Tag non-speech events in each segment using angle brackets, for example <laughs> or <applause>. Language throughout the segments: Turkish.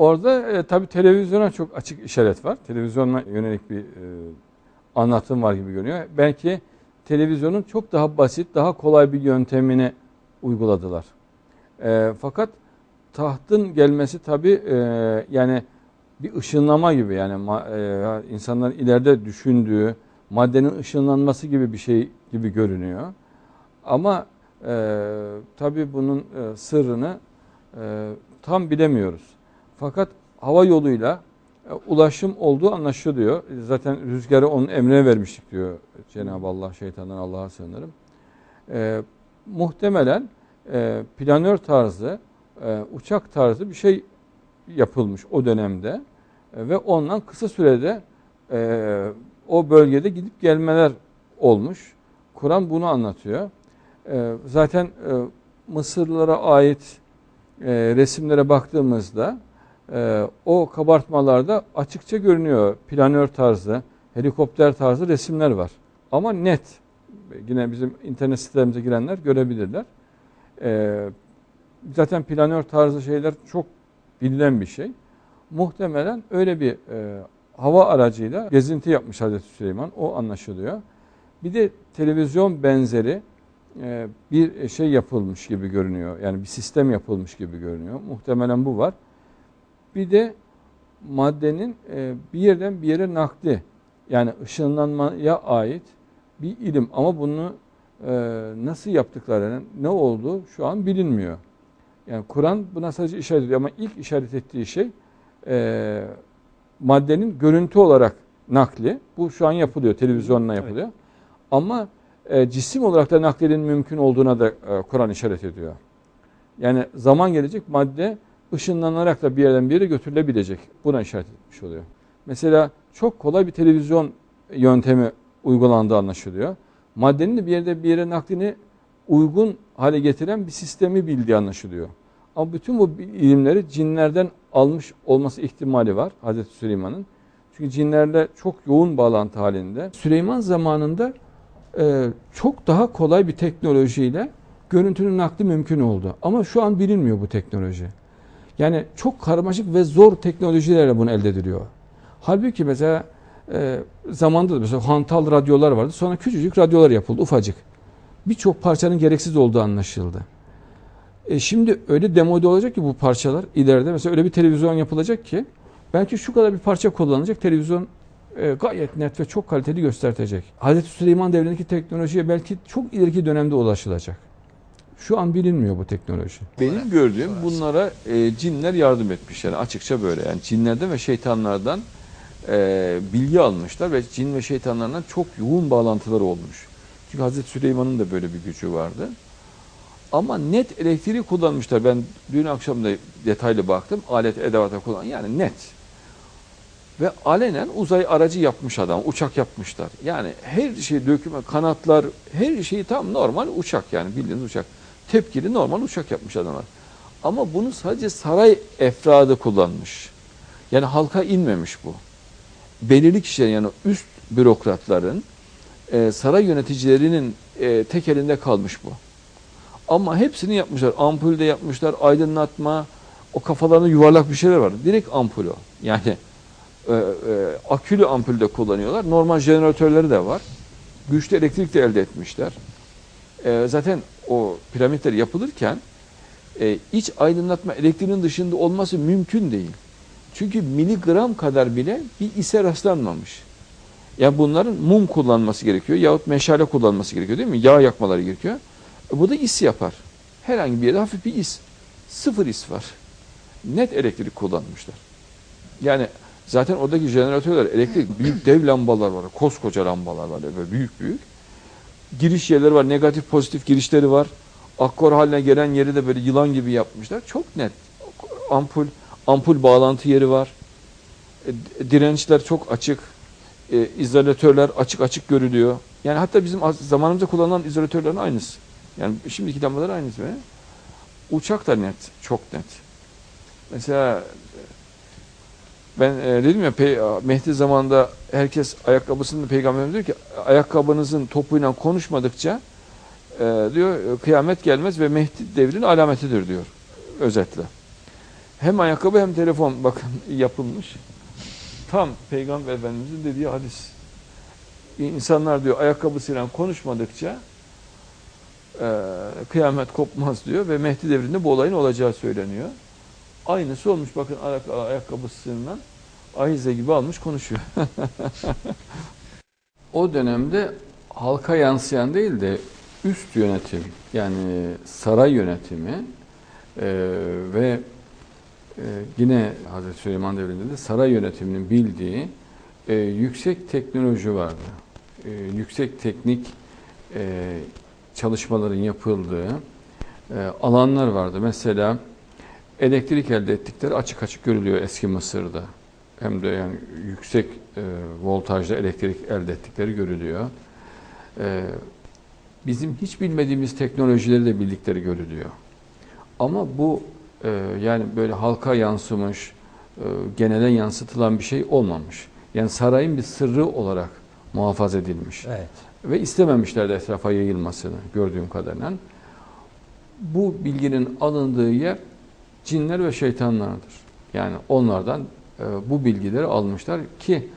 Orada e, tabii televizyona çok açık işaret var. Televizyona yönelik bir e, anlatım var gibi görünüyor. Belki televizyonun çok daha basit, daha kolay bir yöntemini uyguladılar. E, fakat tahtın gelmesi tabii e, yani bir ışınlama gibi yani e, insanların ileride düşündüğü maddenin ışınlanması gibi bir şey gibi görünüyor. Ama e, tabii bunun e, sırrını e, tam bilemiyoruz. Fakat hava yoluyla e, ulaşım olduğu anlaşılıyor. Zaten rüzgarı onun emrine vermiştik diyor Cenab-ı Allah şeytandan Allah'a sığınırım. E, muhtemelen e, planör tarzı, e, uçak tarzı bir şey yapılmış o dönemde e, ve ondan kısa sürede e, o bölgede gidip gelmeler olmuş. Kur'an bunu anlatıyor. E, zaten e, Mısırlılara ait e, resimlere baktığımızda e, o kabartmalarda açıkça görünüyor. Planör tarzı, helikopter tarzı resimler var. Ama net. Yine bizim internet sitelerimize girenler görebilirler. E, zaten planör tarzı şeyler çok bilinen bir şey. Muhtemelen öyle bir e, hava aracıyla gezinti yapmış Hazreti Süleyman. O anlaşılıyor. Bir de televizyon benzeri e, bir şey yapılmış gibi görünüyor. Yani bir sistem yapılmış gibi görünüyor. Muhtemelen bu var. Bir de maddenin e, bir yerden bir yere nakli yani ışınlanmaya ait bir ilim ama bunu e, nasıl yaptıklarını ne oldu şu an bilinmiyor. Yani Kur'an buna sadece işaret ediyor ama ilk işaret ettiği şey e, maddenin görüntü olarak nakli. Bu şu an yapılıyor, televizyonla yapılıyor. Evet. Ama e, cisim olarak da naklinin mümkün olduğuna da e, Kur'an işaret ediyor. Yani zaman gelecek madde ışınlanarak da bir yerden bir yere götürülebilecek. Buna işaret etmiş oluyor. Mesela çok kolay bir televizyon yöntemi uygulandığı anlaşılıyor. Maddenin de bir yerde bir yere naklini uygun hale getiren bir sistemi bildiği anlaşılıyor. Ama bütün bu ilimleri cinlerden almış olması ihtimali var Hazreti Süleyman'ın. Çünkü cinlerle çok yoğun bağlantı halinde. Süleyman zamanında e, çok daha kolay bir teknolojiyle görüntünün nakli mümkün oldu. Ama şu an bilinmiyor bu teknoloji. Yani çok karmaşık ve zor teknolojilerle bunu elde ediliyor. Halbuki mesela e, zamanda da mesela hantal radyolar vardı. Sonra küçücük radyolar yapıldı, ufacık. Birçok parçanın gereksiz olduğu anlaşıldı. E şimdi öyle demode olacak ki bu parçalar ileride mesela öyle bir televizyon yapılacak ki belki şu kadar bir parça kullanılacak televizyon e, gayet net ve çok kaliteli göstertecek. Hazreti Süleyman devrindeki teknolojiye belki çok ileriki dönemde ulaşılacak. Şu an bilinmiyor bu teknoloji. Benim gördüğüm bunlara e, cinler yardım etmiş yani açıkça böyle yani cinlerden ve şeytanlardan e, bilgi almışlar ve cin ve şeytanlardan çok yoğun bağlantıları olmuş. Çünkü Hazreti Süleyman'ın da böyle bir gücü vardı. Ama net elektriği kullanmışlar. Ben dün akşam da detaylı baktım. Alet edevata kullan yani net. Ve alenen uzay aracı yapmış adam. Uçak yapmışlar. Yani her şey döküme, kanatlar, her şeyi tam normal uçak yani bildiğiniz uçak. Tepkili normal uçak yapmış adamlar. Ama bunu sadece saray efradı kullanmış. Yani halka inmemiş bu. Belirli kişiler yani üst bürokratların, e, saray yöneticilerinin e, tek elinde kalmış bu. Ama hepsini yapmışlar. Ampul de yapmışlar, aydınlatma, o kafalarında yuvarlak bir şeyler var. Direkt ampul o. Yani e, e, akülü ampul de kullanıyorlar. Normal jeneratörleri de var. Güçlü elektrik de elde etmişler. E, zaten o piramitler yapılırken e, iç aydınlatma elektriğinin dışında olması mümkün değil. Çünkü miligram kadar bile bir ise rastlanmamış. Yani bunların mum kullanması gerekiyor yahut meşale kullanması gerekiyor değil mi? Yağ yakmaları gerekiyor. E, bu da is yapar. Herhangi bir yerde hafif bir is. Sıfır is var. Net elektrik kullanmışlar. Yani zaten oradaki jeneratörler elektrik büyük dev lambalar var. Koskoca lambalar var böyle büyük büyük. Giriş yerleri var. Negatif pozitif girişleri var. Akkor haline gelen yeri de böyle yılan gibi yapmışlar. Çok net. Ampul ampul bağlantı yeri var. E, dirençler çok açık. E, izolatörler açık açık görülüyor. Yani hatta bizim zamanımızda kullanılan izolatörlerin aynısı. Yani şimdiki lambalar aynısı. Uçak da net, çok net. Mesela ben e, dedim ya Mehdi zamanında herkes ayakkabısını peygamberimiz diyor ki ayakkabınızın topuyla konuşmadıkça e, diyor kıyamet gelmez ve Mehdi devrinin alametidir diyor özetle. Hem ayakkabı hem telefon <laughs> bakın yapılmış. Tam Peygamber Efendimizin dediği hadis. İnsanlar diyor ayakkabısıyla konuşmadıkça e, kıyamet kopmaz diyor ve Mehdi devrinde bu olayın olacağı söyleniyor. Aynısı olmuş bakın ayak, ayakkabısından ahize gibi almış konuşuyor. <laughs> O dönemde halka yansıyan değil de üst yönetim yani saray yönetimi e, ve e, yine Hazreti Süleyman devrinde de saray yönetiminin bildiği e, yüksek teknoloji vardı. E, yüksek teknik e, çalışmaların yapıldığı e, alanlar vardı. Mesela elektrik elde ettikleri açık açık görülüyor eski Mısır'da. Hem de yani yüksek e, voltajda elektrik elde ettikleri görülüyor. E, bizim hiç bilmediğimiz teknolojileri de bildikleri görülüyor. Ama bu e, yani böyle halka yansımış, e, genele yansıtılan bir şey olmamış. Yani sarayın bir sırrı olarak muhafaza edilmiş. Evet. Ve istememişler de etrafa yayılmasını gördüğüm kadarıyla. Bu bilginin alındığı yer cinler ve şeytanlardır. Yani onlardan bu bilgileri almışlar ki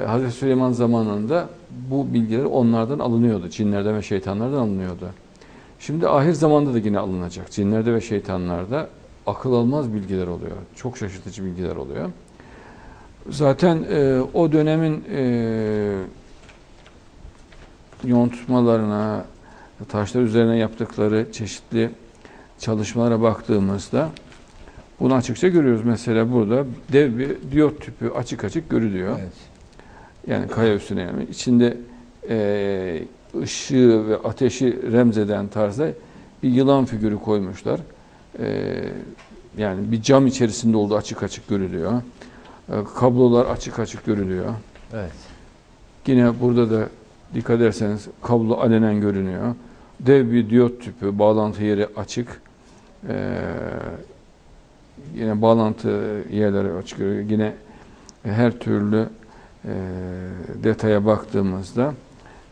e, Hazreti Süleyman zamanında bu bilgiler onlardan alınıyordu. Cinlerden ve şeytanlardan alınıyordu. Şimdi ahir zamanda da yine alınacak. Cinlerde ve şeytanlarda akıl almaz bilgiler oluyor. Çok şaşırtıcı bilgiler oluyor. Zaten e, o dönemin e, yontmalarına, taşlar üzerine yaptıkları çeşitli çalışmalara baktığımızda bunu açıkça görüyoruz. Mesela burada dev bir diyot tüpü açık açık görülüyor. Evet. Yani kaya üstüne yani. İçinde e, ışığı ve ateşi remzeden tarzda bir yılan figürü koymuşlar. E, yani bir cam içerisinde olduğu açık açık görülüyor. E, kablolar açık açık görülüyor. Evet. Yine burada da dikkat ederseniz kablo alenen görünüyor. Dev bir diyot tüpü, bağlantı yeri açık. Ee, yine bağlantı yerleri açık. görünüyor. Yine her türlü e, detaya baktığımızda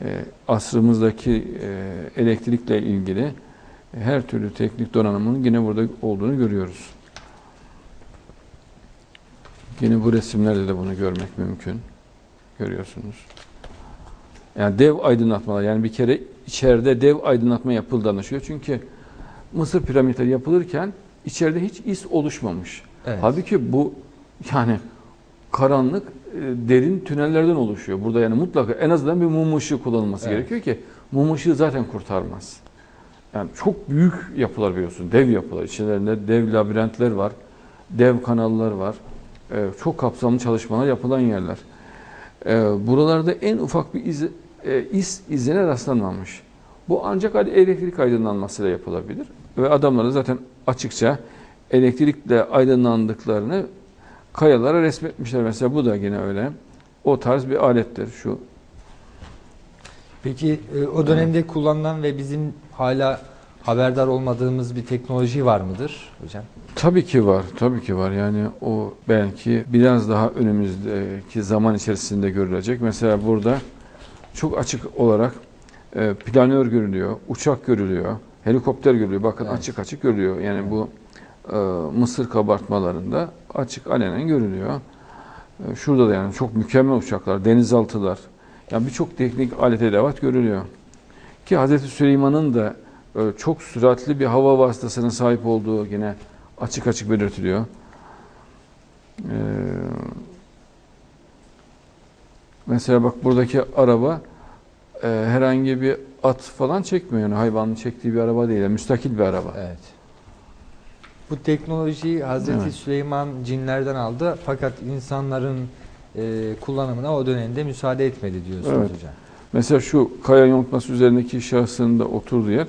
e, asrımızdaki e, elektrikle ilgili her türlü teknik donanımın yine burada olduğunu görüyoruz. Yine bu resimlerde de bunu görmek mümkün. Görüyorsunuz. Yani dev aydınlatmalar yani bir kere içeride dev aydınlatma yapıldı anlaşılıyor. Çünkü Mısır piramitleri yapılırken içeride hiç is oluşmamış. Evet. Halbuki bu yani karanlık e, derin tünellerden oluşuyor. Burada yani mutlaka en azından bir mum ışığı kullanılması Evet. gerekiyor ki mum ışığı zaten kurtarmaz. Yani çok büyük yapılar biliyorsun. Dev yapılar. İçlerinde dev labirentler var. Dev kanallar var. Ee, çok kapsamlı çalışmalar yapılan yerler. Ee, buralarda en ufak bir iz, e, iz izine rastlanmamış. Bu ancak elektrik aydınlanmasıyla yapılabilir. Ve adamların zaten açıkça elektrikle aydınlandıklarını kayalara resmetmişler. Mesela bu da yine öyle. O tarz bir alettir şu. Peki e, o dönemde kullanılan ve bizim hala haberdar olmadığımız bir teknoloji var mıdır hocam? Tabii ki var, tabii ki var. Yani o belki biraz daha önümüzdeki zaman içerisinde görülecek. Mesela burada çok açık olarak e, planör görülüyor, uçak görülüyor, helikopter görülüyor. Bakın Evet. açık açık görülüyor. Yani bu e, Mısır kabartmalarında açık alenen görülüyor. E, şurada da yani çok mükemmel uçaklar, denizaltılar. Yani birçok teknik alet edevat görülüyor. Ki Hazreti Süleyman'ın da e, çok süratli bir hava vasıtasına sahip olduğu yine açık açık belirtiliyor. Ee, mesela bak buradaki araba e, herhangi bir at falan çekmiyor. Yani hayvanın çektiği bir araba değil. yani müstakil bir araba. Evet. Bu teknolojiyi Hazreti Evet. Süleyman cinlerden aldı fakat insanların e, kullanımına o dönemde müsaade etmedi diyorsunuz Evet. hocam. Mesela şu kaya yontması üzerindeki şahsın da oturduğu yer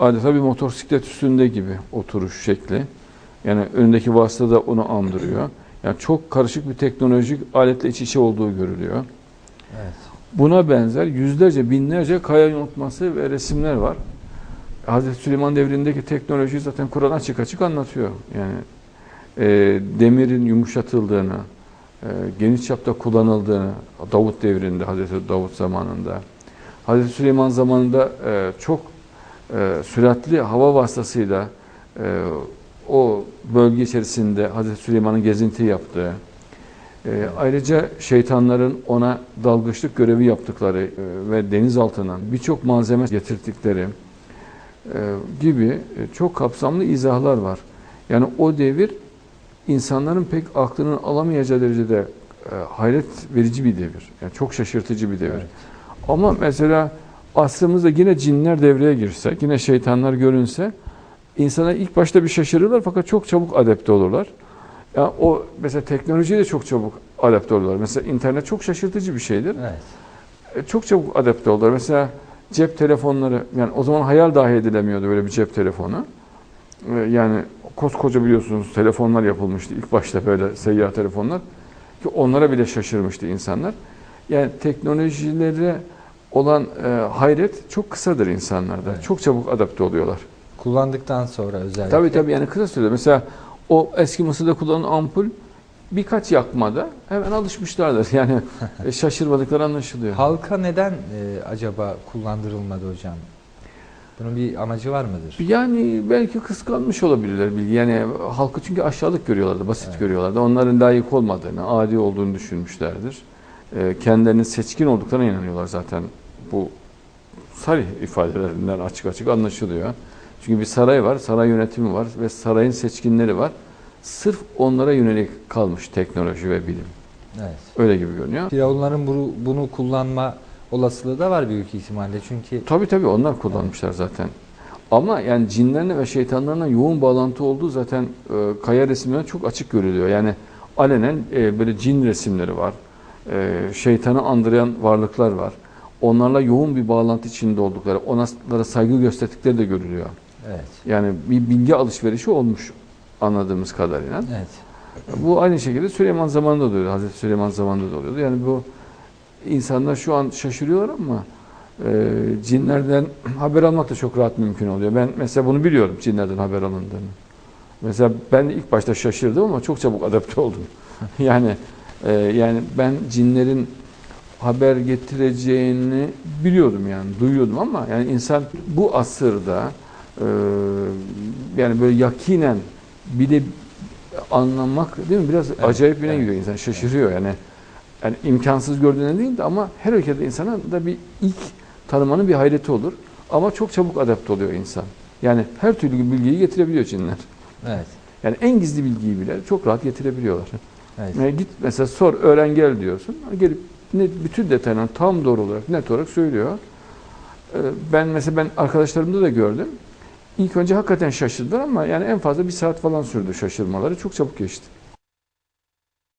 adeta bir motosiklet üstünde gibi oturuş şekli. Yani önündeki vasıta da onu andırıyor. Yani çok karışık bir teknolojik aletle iç içe olduğu görülüyor. Evet. Buna benzer yüzlerce, binlerce kaya yontması ve resimler var. Hazreti Süleyman devrindeki teknolojiyi zaten Kur'an açık açık anlatıyor. Yani e, demirin yumuşatıldığını, e, geniş çapta kullanıldığını Davut devrinde, Hazreti Davut zamanında, Hazreti Süleyman zamanında e, çok e, süratli hava vasıtasıyla e, o bölge içerisinde Hazreti Süleyman'ın gezinti yaptığı, e, ayrıca şeytanların ona dalgıçlık görevi yaptıkları e, ve denizaltından birçok malzeme getirdikleri e, gibi e, çok kapsamlı izahlar var. Yani o devir insanların pek aklının alamayacağı derecede e, hayret verici bir devir. Yani çok şaşırtıcı bir devir. Evet. Ama mesela asrımızda yine cinler devreye girse, yine şeytanlar görünse insana ilk başta bir şaşırırlar fakat çok çabuk adapte olurlar. Ya o mesela teknolojiye de çok çabuk adapte olurlar. Mesela internet çok şaşırtıcı bir şeydir. Evet. E, Çok çabuk adapte olurlar. Mesela cep telefonları yani o zaman hayal dahi edilemiyordu böyle bir cep telefonu. E, Yani koskoca biliyorsunuz telefonlar yapılmıştı ilk başta böyle seyyar telefonlar ki onlara bile şaşırmıştı insanlar. Yani teknolojilere olan e, hayret çok kısadır insanlarda. Evet. Çok çabuk adapte oluyorlar. Kullandıktan sonra özellikle. Tabii tabii yani kısa sürede mesela o eski Mısır'da kullanılan ampul birkaç yakmada hemen alışmışlardır. <laughs> Yani e, şaşırmadıkları anlaşılıyor. Halka neden e, acaba kullandırılmadı hocam? Bunun bir amacı var mıdır? Yani belki kıskanmış olabilirler bilgi. Yani halkı çünkü aşağılık görüyorlardı, basit Evet. görüyorlardı. Onların layık olmadığını, adi olduğunu düşünmüşlerdir. Ee, kendilerinin seçkin olduklarına inanıyorlar zaten. Bu sarih ifadelerinden açık açık anlaşılıyor. Çünkü bir saray var, saray yönetimi var ve sarayın seçkinleri var. Sırf onlara yönelik kalmış teknoloji ve bilim. Evet. Öyle gibi görünüyor. Firavunların bunu, bunu kullanma olasılığı da var büyük ihtimalle. Çünkü Tabii tabii onlar kullanmışlar zaten. Ama yani cinlerle ve şeytanlarla yoğun bağlantı olduğu zaten e, kaya resimlerinde çok açık görülüyor. Yani alenen e, böyle cin resimleri var. E, şeytanı andıran varlıklar var. Onlarla yoğun bir bağlantı içinde oldukları, onlara saygı gösterdikleri de görülüyor. Evet. Yani bir bilgi alışverişi olmuş anladığımız kadarıyla. Evet. Bu aynı şekilde Süleyman zamanında da oluyordu. Hazreti Süleyman zamanında da oluyordu. Yani bu insanlar şu an şaşırıyorlar ama e, cinlerden haber almak da çok rahat mümkün oluyor. Ben mesela bunu biliyorum cinlerden haber alındığını. Mesela ben de ilk başta şaşırdım ama çok çabuk adapte oldum. <laughs> yani e, yani ben cinlerin haber getireceğini biliyordum yani duyuyordum ama yani insan bu asırda yani böyle yakinen bir de anlamak değil mi biraz Evet, acayip bir evet. gidiyor insan şaşırıyor yani yani imkansız gördüğüne değil de ama her ülkede insana da bir ilk tanımanın bir hayreti olur ama çok çabuk adapte oluyor insan. Yani her türlü bilgiyi getirebiliyor cinler. Evet. Yani en gizli bilgiyi bile çok rahat getirebiliyorlar. Evet. Yani git mesela sor öğren gel diyorsun. Gelip ne, bütün detaylarını tam doğru olarak net olarak söylüyor. Ee, Ben mesela ben arkadaşlarımda da gördüm. İlk önce hakikaten şaşırdılar ama yani en fazla bir saat falan sürdü şaşırmaları. Çok çabuk geçti.